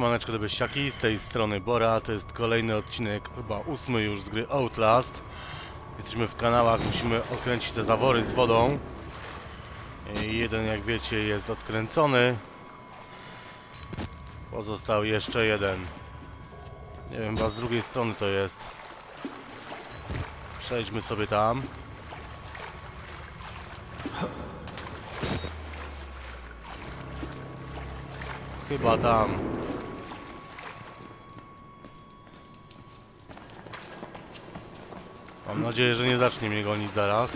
Siemaneczko Debeściaki, z tej strony Bora, to jest kolejny odcinek, chyba ósmy już z gry Outlast. Jesteśmy w kanałach, musimy odkręcić te zawory z wodą. Jeden, jak wiecie, jest odkręcony. Pozostał jeszcze jeden. Nie wiem, chyba z drugiej strony to jest. Przejdźmy sobie tam. Chyba tam. Mam nadzieję, że nie zacznie mnie gonić zaraz.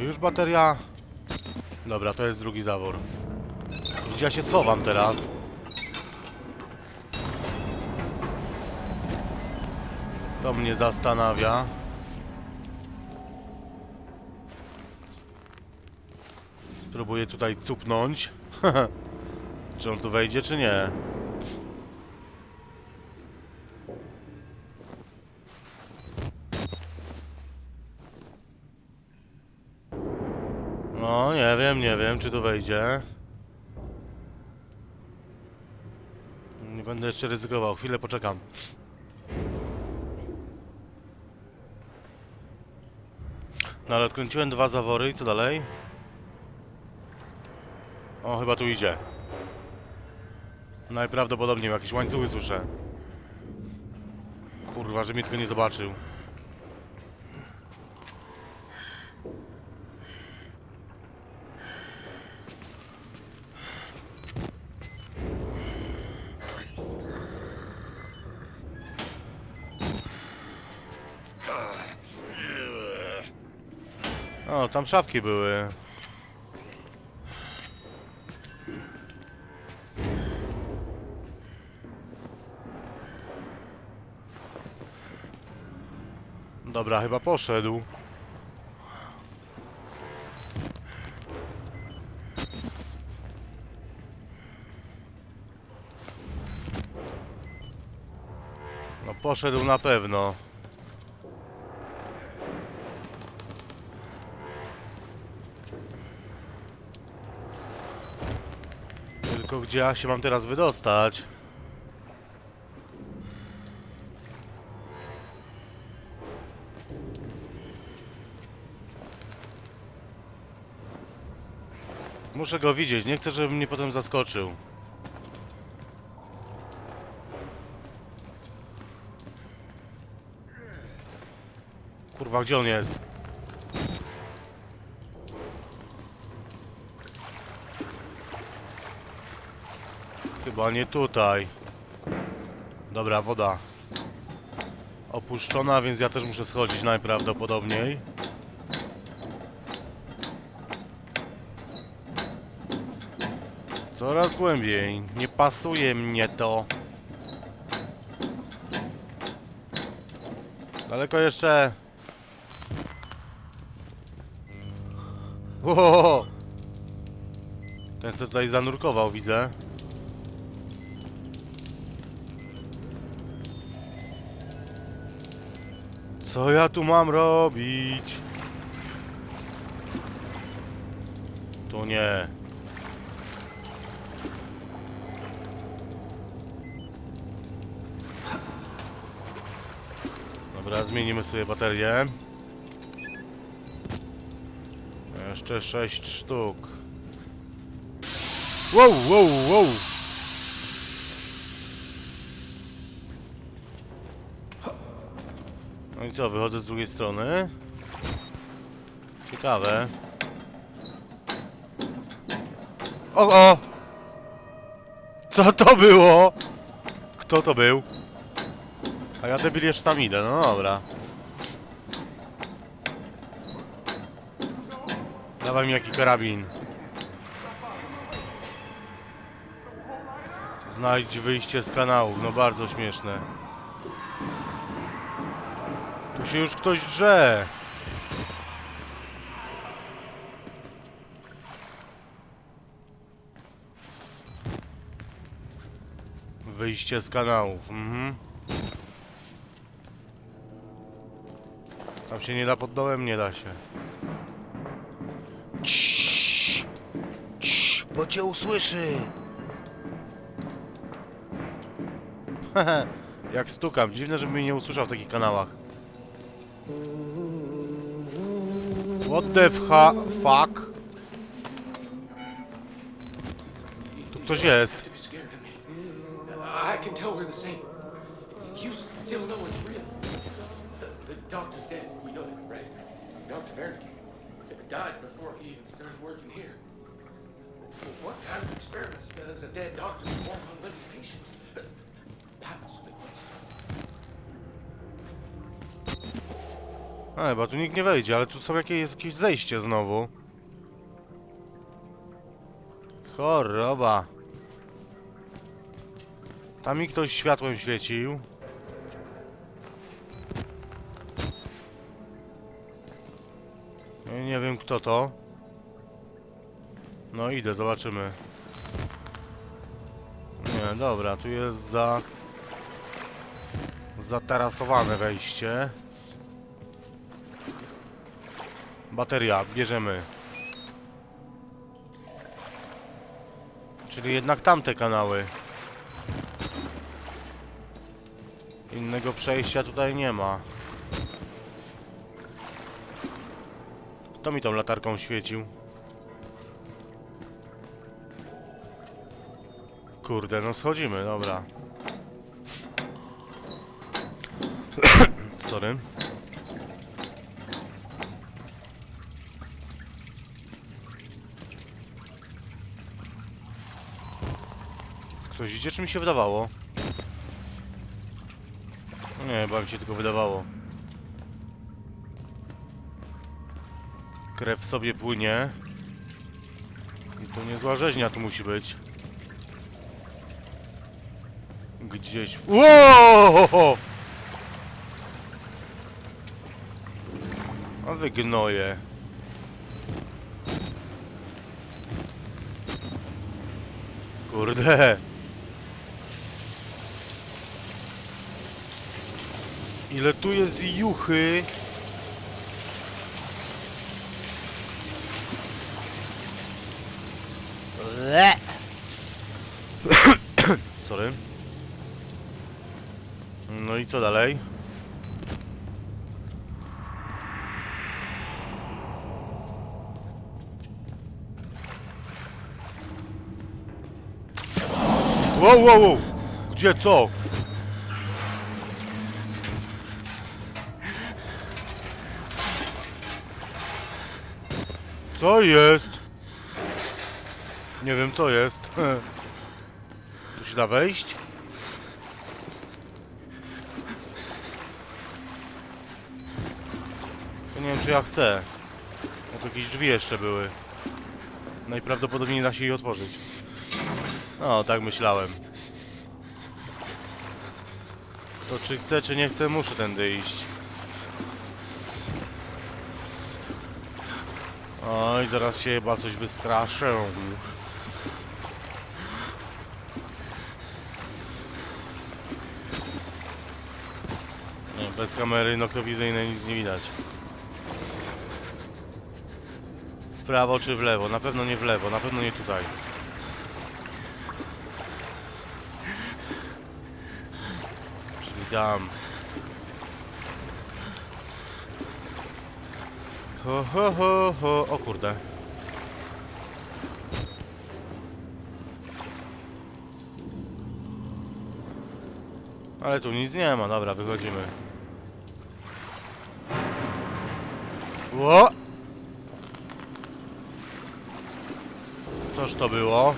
Już bateria. Dobra, to jest drugi zawór. Gdzie ja się schowam teraz? To mnie zastanawia. Spróbuję tutaj cupnąć. czy on tu wejdzie, czy nie? No, nie wiem, nie wiem, czy tu wejdzie. Nie będę jeszcze ryzykował, chwilę poczekam. No ale odkręciłem dwa zawory i co dalej? O, chyba tu idzie. Najprawdopodobniej jakieś łańcuchy słyszę. Kurwa, że mnie tylko nie zobaczył. O, tam szafki były. Dobra, chyba poszedł. No poszedł na pewno. Tylko gdzie ja się mam teraz wydostać? Muszę go widzieć, nie chcę, żeby mnie potem zaskoczył. Kurwa, gdzie on jest? Chyba nie tutaj. Dobra, woda. Opuszczona, więc ja też muszę schodzić najprawdopodobniej. Coraz głębiej. Nie pasuje mnie to. Daleko jeszcze. Ło! Ten sobie tutaj zanurkował, widzę. Co ja tu mam robić? Tu nie. Dobra, zmienimy sobie baterię. Jeszcze 6 sztuk. Wow, wow, wow! No i co, wychodzę z drugiej strony? Ciekawe. O, o! Co to było? Kto to był? A ja debil jeszcze tam idę, no dobra. Dawaj mi jaki karabin. Znajdź wyjście z kanałów, no bardzo śmieszne. Tu się już ktoś drze. Wyjście z kanałów, mhm. Tam się nie da pod dołem, nie da się. Ciii, ciii, bo cię usłyszy. Jak stukam. Dziwne, żeby mnie nie usłyszał w takich kanałach. What the fuck? Tu ktoś jest. Wernicke died before he even started working here. What kind of experiments does a dead doctor perform on living patients? That's the question. A, chyba tu nikt nie wejdzie, ale tu są jakieś, jakieś zejście znowu. Choroba. Tam mi ktoś światłem świecił. Nie wiem kto to. No idę, zobaczymy. Nie, dobra, tu jest za... Zatarasowane wejście. Bateria, bierzemy. Czyli jednak tamte kanały. Innego przejścia tutaj nie ma. Kto mi tą latarką świecił? Kurde, no schodzimy, dobra. Sorry. Ktoś idzie, czy mi się wydawało? Nie, chyba mi się tylko wydawało. Krew sobie płynie. I to niezła rzeźnia tu musi być. Gdzieś... Ło! A wy gnoje. Kurde. Ile tu jest juchy. Le. Sorry. No i co dalej? Wow, wow, wow! Gdzie co? Co jest? Nie wiem co jest. Tu się da wejść? Ja chcę. No to jakieś drzwi jeszcze były. Najprawdopodobniej nie da się jej otworzyć. No, tak myślałem. To czy chcę, czy nie chcę, muszę tędy iść. Oj, zaraz się chyba coś wystraszę. Nie, bez kamery noktowizyjnej nic nie widać. W prawo czy w lewo? Na pewno nie w lewo, na pewno nie tutaj. Czyli tam. Ho, ho, ho, ho. O kurde. Ale tu nic nie ma, dobra, wychodzimy. Ło! Coż to było?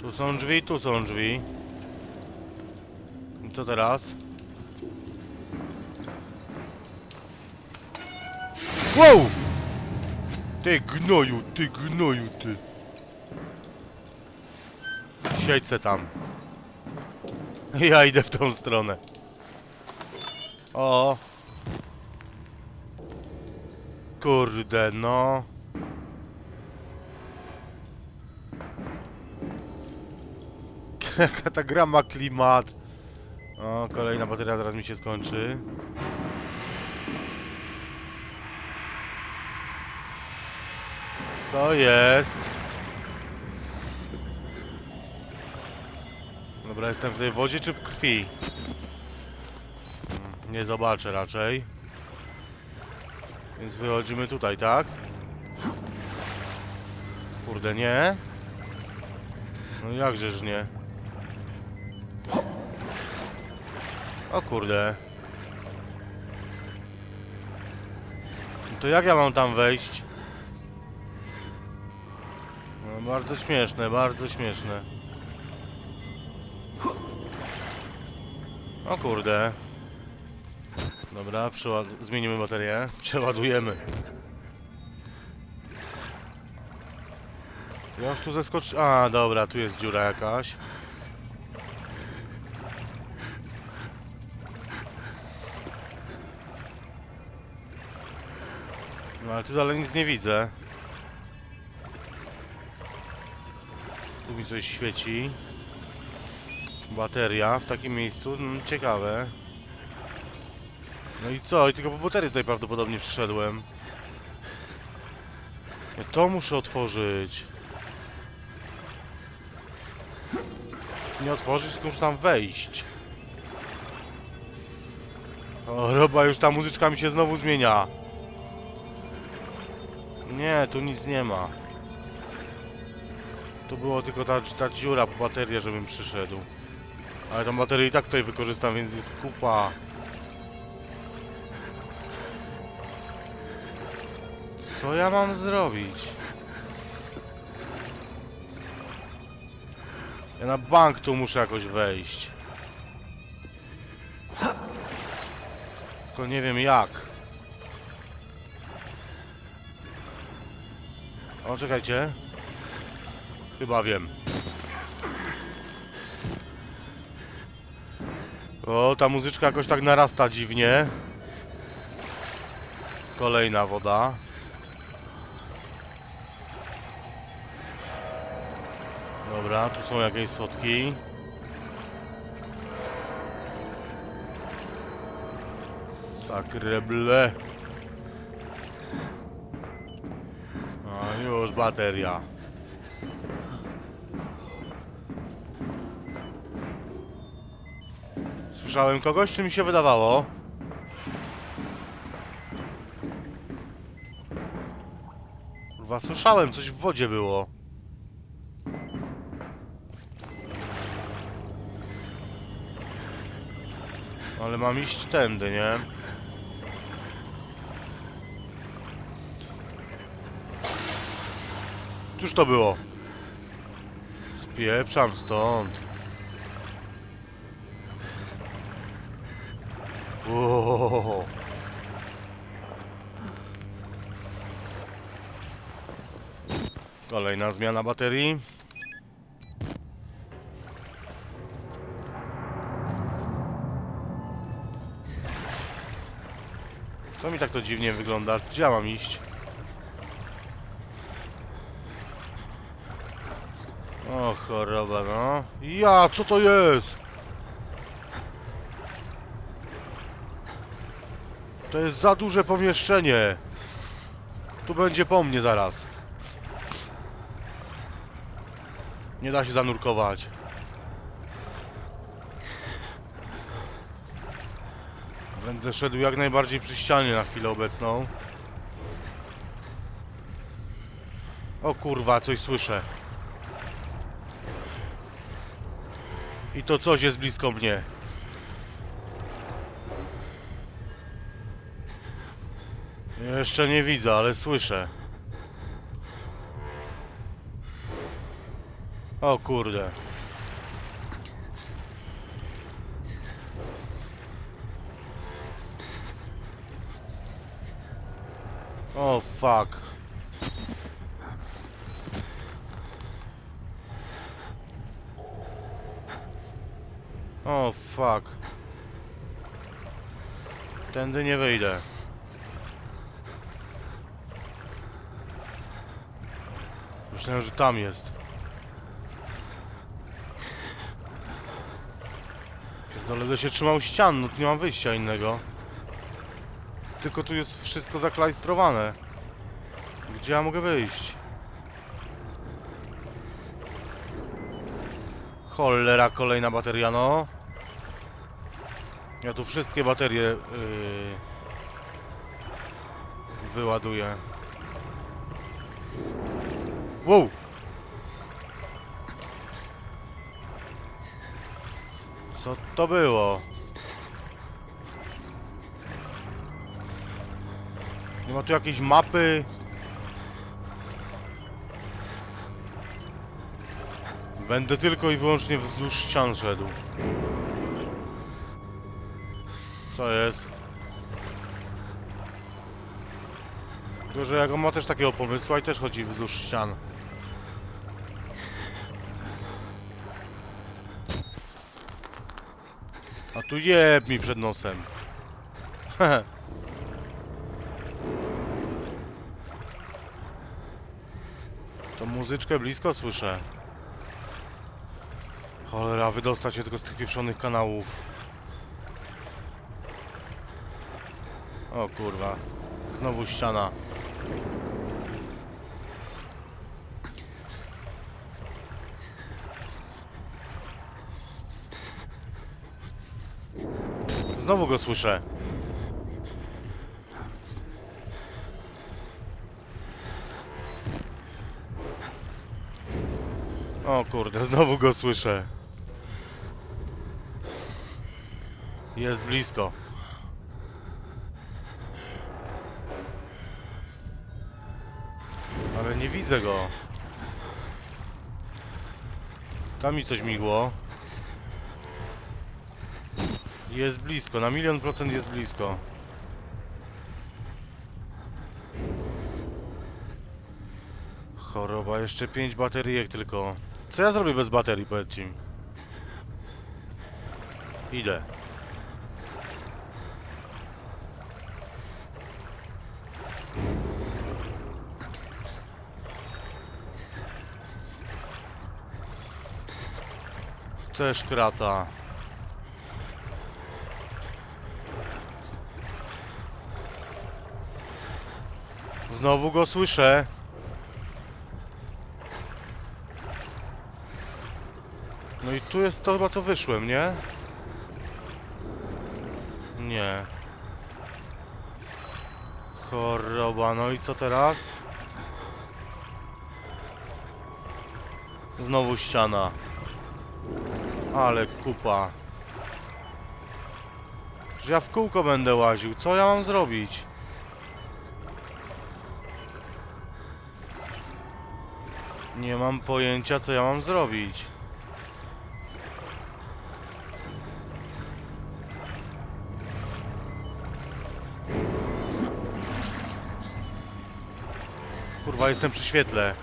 Tu są drzwi, tu są drzwi. I co teraz? Wow! Ty gnoju, ty gnoju, ty. Siedź se tam. Ja idę w tą stronę. O. Kurde, no. Jaka ta gra ma klimat. O, kolejna bateria zaraz mi się skończy. Co jest? Dobra, jestem w tej wodzie czy w krwi? Hmm, Nie zobaczę raczej. Więc wychodzimy tutaj, tak? Kurde, nie? No jakżeż nie? O kurde. To jak ja mam tam wejść? No bardzo śmieszne, bardzo śmieszne. O kurde. Dobra, zmienimy baterię. Przeładujemy. Ja już tu zeskoczy... A, dobra, tu jest dziura jakaś. No ale tu dalej nic nie widzę. Tu mi coś świeci. Bateria w takim miejscu, mm, ciekawe. No i co? I tylko po baterię tutaj prawdopodobnie przyszedłem. Ja to muszę otworzyć. Nie otworzyć, tylko muszę tam wejść. O, roba, już ta muzyczka mi się znowu zmienia. Nie, tu nic nie ma. Tu było tylko ta, ta dziura po baterię, żebym przyszedł. Ale tą baterię i tak tutaj wykorzystam, więc jest kupa. Co ja mam zrobić? Ja na bank tu muszę jakoś wejść. Tylko nie wiem jak. O, czekajcie. Chyba wiem. O, ta muzyczka jakoś tak narasta dziwnie. Kolejna woda. Dobra, tu są jakieś słodki. Sakreble. A już bateria. Słyszałem kogoś, czy mi się wydawało? Kurwa, słyszałem, coś w wodzie było. Ale mam iść tędy, nie? Cóż to było? Spieprzam stąd. Kolejna zmiana baterii. Co mi tak to dziwnie wygląda? Gdzie ja mam iść? O choroba, no. Ja, co to jest? To jest za duże pomieszczenie. Tu będzie po mnie zaraz. Nie da się zanurkować. Będę szedł jak najbardziej przy ścianie na chwilę obecną. O kurwa, coś słyszę. I to coś jest blisko mnie. Jeszcze nie widzę, ale słyszę. O kurde. O fuck. O fuck. Tędy nie wyjdę. Myślałem, że tam jest. Pierdolę, się trzymał ścian, no tu nie mam wyjścia innego. Tylko tu jest wszystko zaklajstrowane. Gdzie ja mogę wyjść? Cholera, kolejna bateria, no. Ja tu wszystkie baterie yy, wyładuję. Wow! Co to było? Nie ma tu jakiejś mapy? Będę tylko i wyłącznie wzdłuż ścian szedł. Co jest? Tylko, że jak on ma też takiego pomysłu i też chodzi wzdłuż ścian. Tu jeb mi przed nosem. To muzyczkę blisko słyszę. Cholera, wydostać się tylko z tych pieprzonych kanałów. O kurwa. Znowu ściana. Znowu go słyszę. O kurde, znowu go słyszę. Jest blisko. Ale nie widzę go. Tam mi coś migło. Jest blisko, na milion procent jest blisko. Choroba, jeszcze 5 bateryjek tylko. Co ja zrobię bez baterii, powiedzcie mi? Idę. Też krata. Znowu go słyszę. No i tu jest to chyba co wyszłem, nie? Nie. Choroba, no i co teraz? Znowu ściana. Ale kupa. Że ja w kółko będę łaził. Co ja mam zrobić? Nie mam pojęcia, co ja mam zrobić. Kurwa, jestem przy świetle.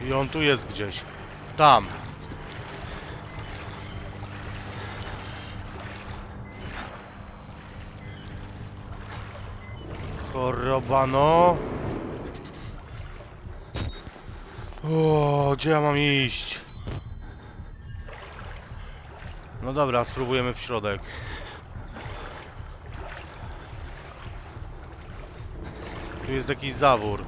I on tu jest gdzieś. Tam. Choroba, no. O, gdzie ja mam iść? No dobra, spróbujemy w środek. Tu jest jakiś zawór.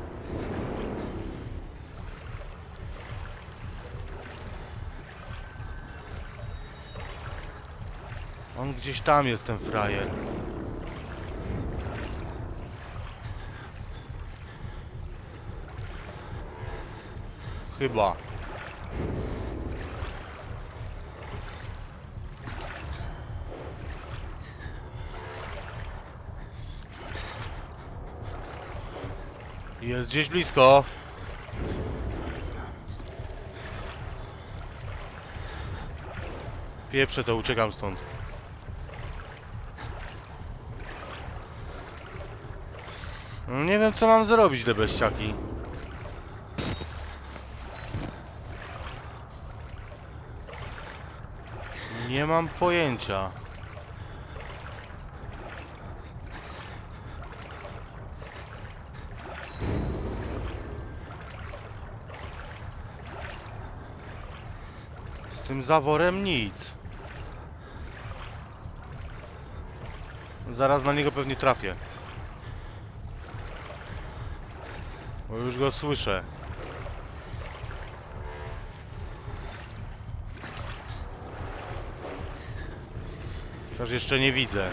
On gdzieś tam jest ten frajer. Chyba. Jest gdzieś blisko. Pieprzę to, uciekam stąd. No Nie wiem co mam zrobić, te. Nie mam pojęcia. Tym zaworem nic. Zaraz na niego pewnie trafię. Bo już go słyszę. Chociaż jeszcze nie widzę.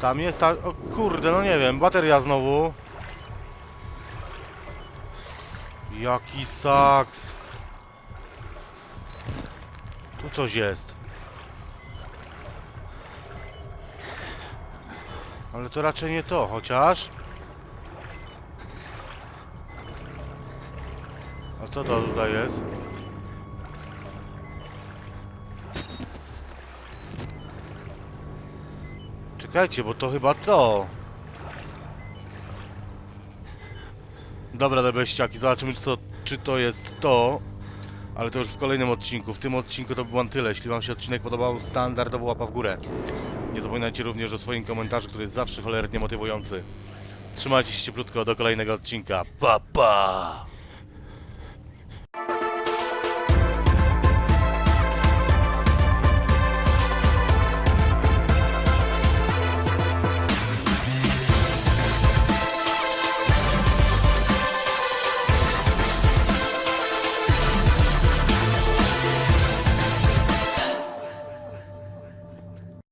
Tam jest ta... O kurde, no nie wiem, bateria znowu. Jaki saks. Tu coś jest. Ale to raczej nie to, chociaż... A co to tutaj jest? Czekajcie, bo to chyba to. Dobra, te beściaki, zobaczymy co, czy to jest to. Ale to już w kolejnym odcinku. W tym odcinku to było na tyle. Jeśli Wam się odcinek podobał, standardowo łapa w górę. Nie zapominajcie również o swoim komentarzu, który jest zawsze cholernie motywujący. Trzymajcie się cieplutko do kolejnego odcinka. Pa, pa!